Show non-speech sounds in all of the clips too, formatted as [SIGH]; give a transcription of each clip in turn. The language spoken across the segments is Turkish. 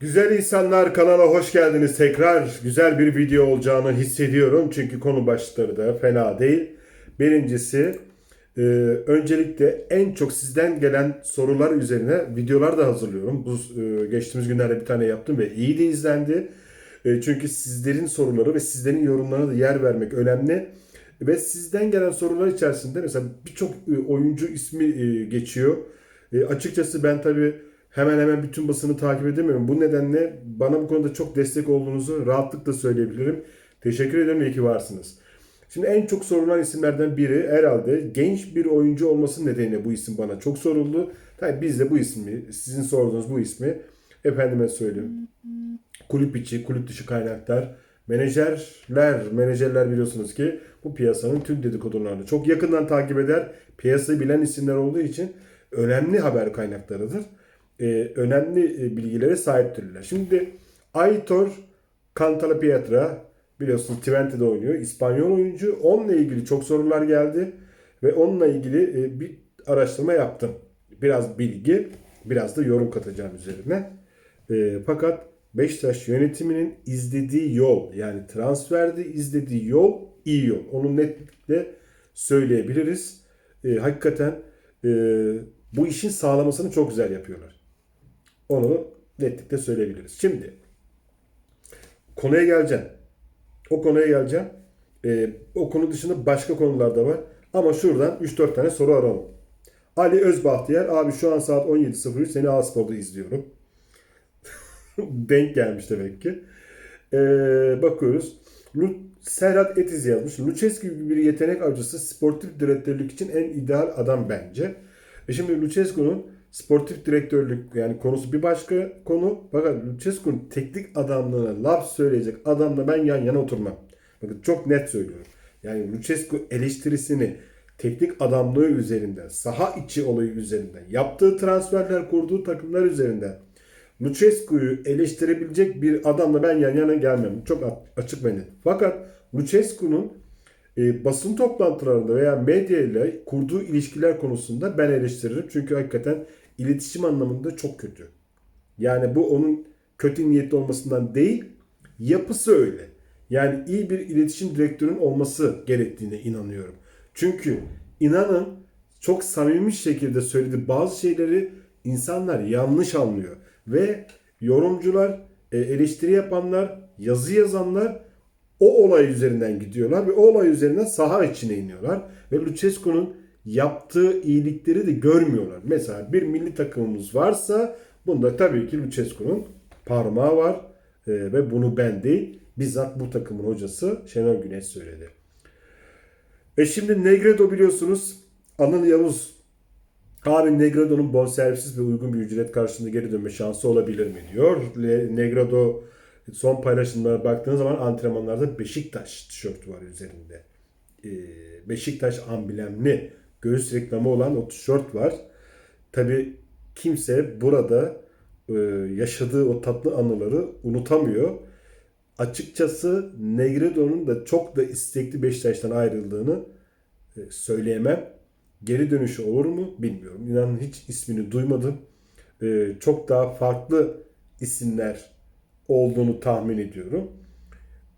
Güzel insanlar kanala hoş geldiniz. Tekrar güzel bir video olacağını hissediyorum. Çünkü konu başlıkları da fena değil. Birincisi e, öncelikle en çok sizden gelen sorular üzerine videolar da hazırlıyorum. Bu e, geçtiğimiz günlerde bir tane yaptım ve iyi de izlendi. E, çünkü sizlerin soruları ve sizlerin yorumlarına da yer vermek önemli. Ve sizden gelen sorular içerisinde mesela birçok e, oyuncu ismi e, geçiyor. E, açıkçası ben tabii hemen hemen bütün basını takip edemiyorum. Bu nedenle bana bu konuda çok destek olduğunuzu rahatlıkla söyleyebilirim. Teşekkür ederim iyi ki varsınız. Şimdi en çok sorulan isimlerden biri herhalde genç bir oyuncu olması nedeniyle bu isim bana çok soruldu. Tabii biz de bu ismi, sizin sorduğunuz bu ismi efendime söyleyeyim. Kulüp içi, kulüp dışı kaynaklar, menajerler, menajerler biliyorsunuz ki bu piyasanın tüm dedikodularını çok yakından takip eder. Piyasayı bilen isimler olduğu için önemli haber kaynaklarıdır. Ee, önemli e, bilgilere sahiptirler. Şimdi Aitor Cantalapiedra biliyorsunuz Twente'de oynuyor. İspanyol oyuncu. Onunla ilgili çok sorular geldi ve onunla ilgili e, bir araştırma yaptım. Biraz bilgi, biraz da yorum katacağım üzerine. E, fakat Beşiktaş yönetiminin izlediği yol yani transferde izlediği yol iyi yol. Onu netlikle söyleyebiliriz. E, hakikaten e, bu işin sağlamasını çok güzel yapıyorlar. Onu netlikle söyleyebiliriz. Şimdi konuya geleceğim. O konuya geleceğim. E, o konu dışında başka konular da var. Ama şuradan 3-4 tane soru aralım. Ali Özbahtiyar abi şu an saat 17.03 seni A-Spor'da izliyorum. [LAUGHS] Denk gelmiş demek ki. Ee, bakıyoruz. Lu- Serhat Etiz yazmış. Lucescu gibi bir yetenek avcısı sportif direktörlük için en ideal adam bence. E şimdi Lucescu'nun sportif direktörlük yani konusu bir başka konu. Fakat Lucescu'nun teknik adamlığına laf söyleyecek adamla ben yan yana oturmam. Bakın çok net söylüyorum. Yani Lucescu eleştirisini teknik adamlığı üzerinden, saha içi olayı üzerinden, yaptığı transferler, kurduğu takımlar üzerinden Lucescu'yu eleştirebilecek bir adamla ben yan yana gelmem. Çok açık net. Fakat Lucescu'nun e, basın toplantılarında veya medya ile kurduğu ilişkiler konusunda ben eleştiririm. Çünkü hakikaten iletişim anlamında çok kötü. Yani bu onun kötü niyetli olmasından değil, yapısı öyle. Yani iyi bir iletişim direktörünün olması gerektiğine inanıyorum. Çünkü inanın çok samimi şekilde söylediği bazı şeyleri insanlar yanlış anlıyor. Ve yorumcular, e, eleştiri yapanlar, yazı yazanlar o olay üzerinden gidiyorlar ve o olay üzerinden saha içine iniyorlar. Ve Lucescu'nun yaptığı iyilikleri de görmüyorlar. Mesela bir milli takımımız varsa bunda tabii ki Lucescu'nun parmağı var E, ve bunu ben değil bizzat bu takımın hocası Şenol Güneş söyledi. E şimdi Negredo biliyorsunuz Anıl Yavuz Abi Negredo'nun bonservisiz ve uygun bir ücret karşılığında geri dönme şansı olabilir mi diyor. Negredo son paylaşımlara baktığınız zaman antrenmanlarda Beşiktaş tişörtü var üzerinde. Ee, Beşiktaş amblemli göğüs reklamı olan o tişört var. Tabi kimse burada e, yaşadığı o tatlı anıları unutamıyor. Açıkçası Negredo'nun da çok da istekli Beşiktaş'tan ayrıldığını e, söyleyemem. Geri dönüşü olur mu bilmiyorum. İnanın hiç ismini duymadım. Ee, çok daha farklı isimler olduğunu tahmin ediyorum.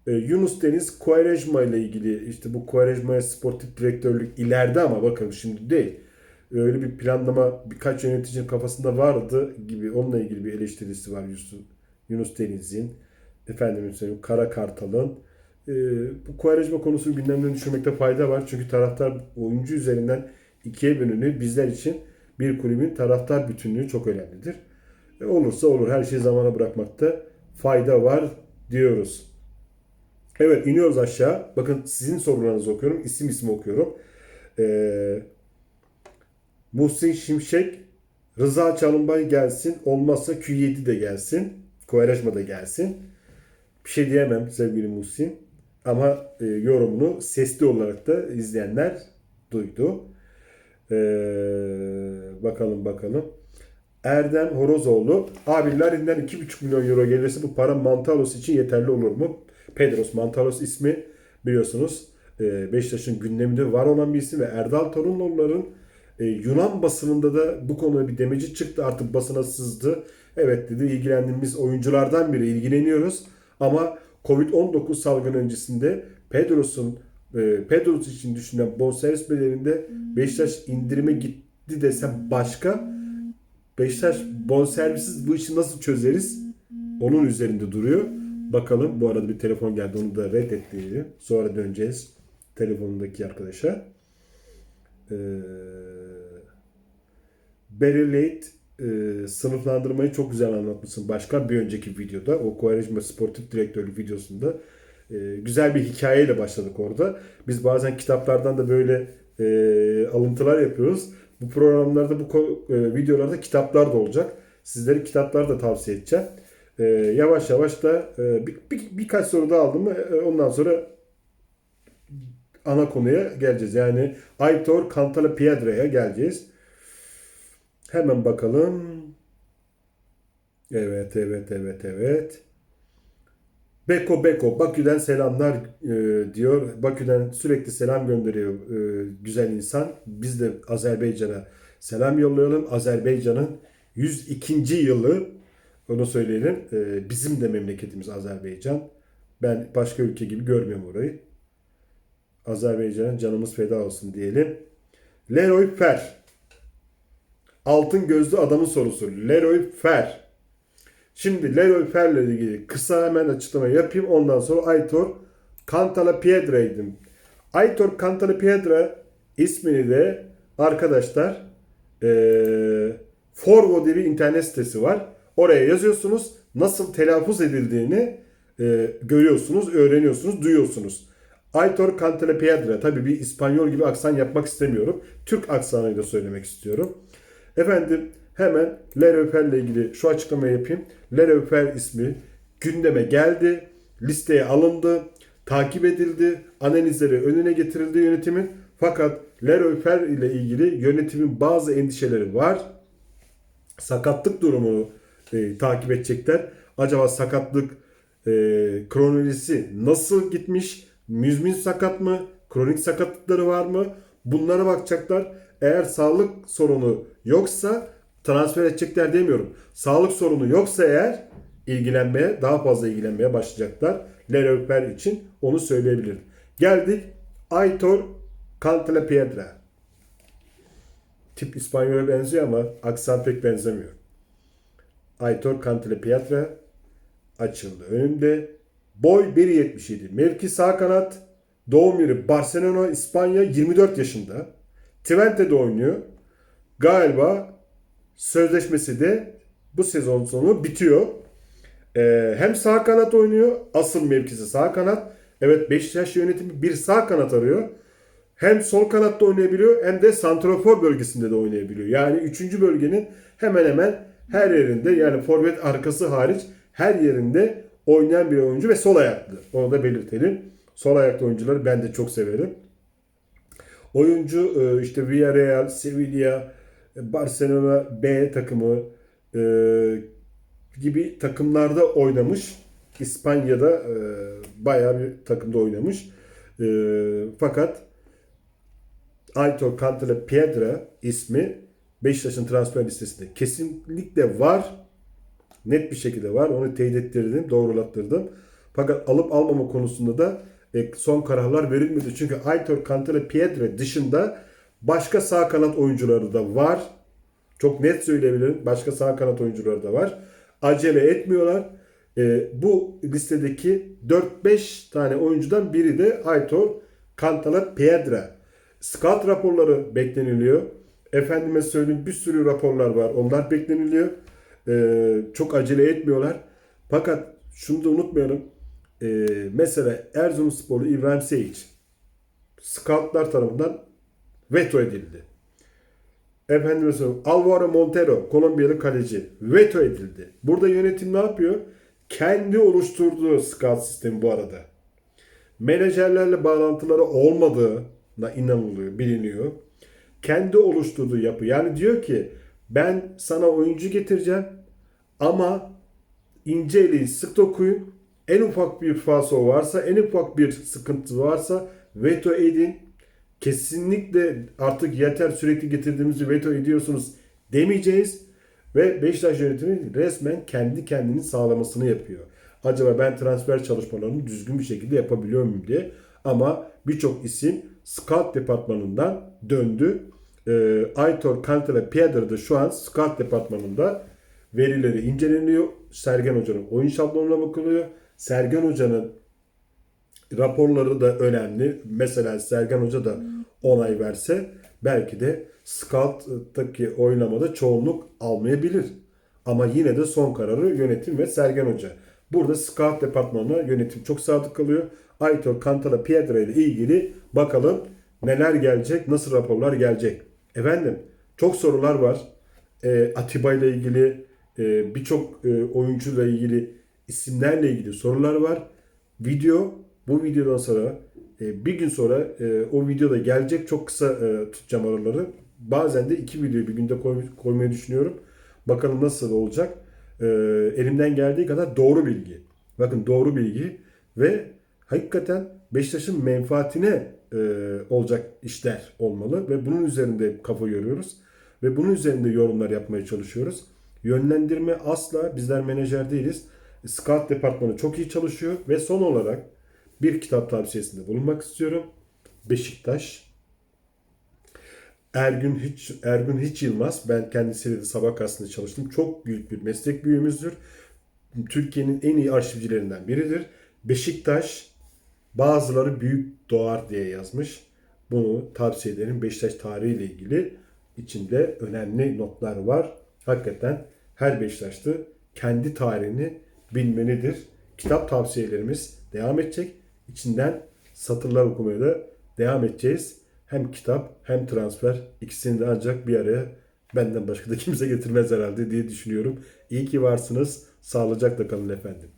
Ee, Yunus Deniz Quaresma ile ilgili işte bu Quaresma'ya sportif direktörlük ileride ama bakın şimdi değil. Öyle bir planlama birkaç yöneticinin kafasında vardı gibi onunla ilgili bir eleştirisi var Yunus Deniz'in. Efendim söyleyeyim Kara Kartal'ın. Ee, bu Quaresma konusunu gündemden düşürmekte fayda var. Çünkü taraftar oyuncu üzerinden ikiye bölünüyor. Bizler için bir kulübün taraftar bütünlüğü çok önemlidir. E, olursa olur. Her şeyi zamana bırakmakta fayda var diyoruz. Evet iniyoruz aşağı. Bakın sizin sorularınızı okuyorum. İsim isim okuyorum. Ee, Muhsin Şimşek, Rıza Çalınbay gelsin. Olmazsa Q7 de gelsin. Kovarejma da gelsin. Bir şey diyemem sevgili Muhsin. Ama e, yorumunu sesli olarak da izleyenler duydu. Ee, bakalım bakalım. Erdem Horozoğlu. Abi Larin'den 2,5 milyon euro gelirse bu para Mantalos için yeterli olur mu? Pedros Mantalos ismi biliyorsunuz e, Beşiktaş'ın gündeminde var olan bir isim ve Erdal Torunluların E, Yunan basınında da bu konuda bir demeci çıktı. Artık basına sızdı. Evet dedi ilgilendiğimiz oyunculardan biri ilgileniyoruz. Ama Covid-19 salgını öncesinde Pedros'un e, Pedros için düşünülen bonservis bedelinde Beşiktaş indirime gitti desem başka. Beşiktaş bonservisiz bu işi nasıl çözeriz? Onun üzerinde duruyor. Bakalım bu arada bir telefon geldi onu da reddetti. Sonra döneceğiz telefonundaki arkadaşa. Ee, Late e, sınıflandırmayı çok güzel anlatmışsın. Başka bir önceki videoda o Quaresma Sportif Direktörlük videosunda e, güzel bir hikayeyle başladık orada. Biz bazen kitaplardan da böyle e, alıntılar yapıyoruz. Bu programlarda bu e, videolarda kitaplar da olacak. Sizlere kitaplar da tavsiye edeceğim. E, yavaş yavaş da e, bir, bir- birkaç soru daha aldım e, ondan sonra ana konuya geleceğiz. Yani Aitor Cantala Piedra'ya geleceğiz. Hemen bakalım. Evet, evet, evet, evet. Beko Beko Bakü'den selamlar e, diyor. Bakü'den sürekli selam gönderiyor e, güzel insan. Biz de Azerbaycan'a selam yollayalım. Azerbaycan'ın 102. yılı onu söyleyelim. E, bizim de memleketimiz Azerbaycan. Ben başka ülke gibi görmüyorum orayı. Azerbaycan'a canımız feda olsun diyelim. Leroy Fer. Altın gözlü adamın sorusu. Leroy Fer. Şimdi Leroy Fer'le ilgili kısa hemen açıklama yapayım. Ondan sonra Aitor Cantala Piedra'ydım. Aitor Cantala Piedra ismini de arkadaşlar eee Forvo diye bir internet sitesi var. Oraya yazıyorsunuz. Nasıl telaffuz edildiğini eee, görüyorsunuz, öğreniyorsunuz, duyuyorsunuz. Aitor Cantala Piedra. Tabii bir İspanyol gibi aksan yapmak istemiyorum. Türk aksanıyla söylemek istiyorum. Efendim hemen Leroy Fer'le ilgili şu açıklamayı yapayım. Leroy Fer ismi gündeme geldi. Listeye alındı. Takip edildi. Analizleri önüne getirildi yönetimin. Fakat Leroy Fer ile ilgili yönetimin bazı endişeleri var. Sakatlık durumunu e, takip edecekler. Acaba sakatlık e, kronolojisi nasıl gitmiş? Müzmin sakat mı? Kronik sakatlıkları var mı? Bunlara bakacaklar. Eğer sağlık sorunu yoksa transfer edecekler demiyorum. Sağlık sorunu yoksa eğer ilgilenmeye, daha fazla ilgilenmeye başlayacaklar. Leroy Fer için onu söyleyebilirim. Geldik Aitor Cantala Piedra. Tip İspanyol'a benziyor ama aksan pek benzemiyor. Aitor Cantala Pietra açıldı. Önünde boy 1.77. Mevki sağ kanat. Doğum yeri Barcelona, İspanya 24 yaşında. Twente'de oynuyor. Galiba sözleşmesi de bu sezon sonu bitiyor. Ee, hem sağ kanat oynuyor. Asıl mevkisi sağ kanat. Evet Beşiktaş yönetimi bir sağ kanat arıyor. Hem sol kanatta oynayabiliyor hem de santrafor bölgesinde de oynayabiliyor. Yani 3. bölgenin hemen hemen her yerinde yani forvet arkası hariç her yerinde oynayan bir oyuncu ve sol ayaklı. Onu da belirtelim. Sol ayaklı oyuncuları ben de çok severim. Oyuncu e, işte Villarreal, Sevilla, Barcelona B takımı e, gibi takımlarda oynamış. İspanya'da e, bayağı bir takımda oynamış. E, fakat Aitor Cantala Piedra ismi Beşiktaş'ın transfer listesinde kesinlikle var. Net bir şekilde var. Onu teyit ettirdim, doğrulattırdım. Fakat alıp almama konusunda da e, son kararlar verilmedi. Çünkü Aitor Cantala Piedra dışında başka sağ kanat oyuncuları da var. Çok net söyleyebilirim. Başka sağ kanat oyuncuları da var. Acele etmiyorlar. E, bu listedeki 4-5 tane oyuncudan biri de Aitor Cantala Piedra. Scout raporları bekleniliyor. Efendime söyleyeyim bir sürü raporlar var. Onlar bekleniliyor. Ee, çok acele etmiyorlar. Fakat şunu da unutmayalım. Ee, mesela Erzurumsporlu İbrahim Seyic scoutlar tarafından veto edildi. Efendime söyleyeyim Alvaro Montero Kolombiyalı kaleci veto edildi. Burada yönetim ne yapıyor? Kendi oluşturduğu scout sistemi bu arada. Menajerlerle bağlantıları olmadığına inanılıyor, biliniyor. Kendi oluşturduğu yapı. Yani diyor ki ben sana oyuncu getireceğim ama ince eleyin sık dokuyun. En ufak bir falso varsa, en ufak bir sıkıntı varsa veto edin. kesinlikle artık yeter sürekli getirdiğimizi veto ediyorsunuz demeyeceğiz. Ve Beşiktaş yönetimi resmen kendi kendini sağlamasını yapıyor. Acaba ben transfer çalışmalarını düzgün bir şekilde yapabiliyor muyum diye. Ama birçok isim scout departmanından döndü. Ee, Aitor, Kantele, Pieder de şu an scout departmanında verileri inceleniyor. Sergen Hoca'nın oyun şablonuna bakılıyor. Sergen Hoca'nın raporları da önemli. Mesela Sergen Hoca da onay verse belki de Scout'taki oylamada çoğunluk almayabilir. Ama yine de son kararı yönetim ve Sergen Hoca. Burada Scout departmanına yönetim çok sadık kalıyor. Aitor Cantala Piedra ile ilgili bakalım neler gelecek, nasıl raporlar gelecek. Efendim çok sorular var. E, Atiba ile ilgili, e, birçok e, oyuncuyla ilgili, isimlerle ilgili sorular var. Video bu videodan sonra e, bir gün sonra e, o videoda gelecek çok kısa e, tutacağım araları. Bazen de iki videoyu bir günde koy, koymayı düşünüyorum. Bakalım nasıl olacak. E, elimden geldiği kadar doğru bilgi. Bakın doğru bilgi ve hakikaten Beşiktaş'ın menfaatine e, olacak işler olmalı ve bunun üzerinde kafa yoruyoruz ve bunun üzerinde yorumlar yapmaya çalışıyoruz. Yönlendirme asla bizler menajer değiliz. Scout departmanı çok iyi çalışıyor ve son olarak bir kitap tavsiyesinde bulunmak istiyorum. Beşiktaş. Ergün Hiç Ergün Hiç Yılmaz. Ben kendisiyle de sabah gazetesinde çalıştım. Çok büyük bir meslek büyüğümüzdür. Türkiye'nin en iyi arşivcilerinden biridir. Beşiktaş bazıları büyük doğar diye yazmış. Bunu tavsiye ederim. Beşiktaş tarihiyle ilgili içinde önemli notlar var. Hakikaten her Beşiktaşlı kendi tarihini bilmelidir. Kitap tavsiyelerimiz devam edecek. İçinden satırlar okumaya da devam edeceğiz. Hem kitap hem transfer ikisini de ancak bir araya benden başka da [LAUGHS] kimse getirmez herhalde diye düşünüyorum. İyi ki varsınız. Sağlıcakla kalın efendim.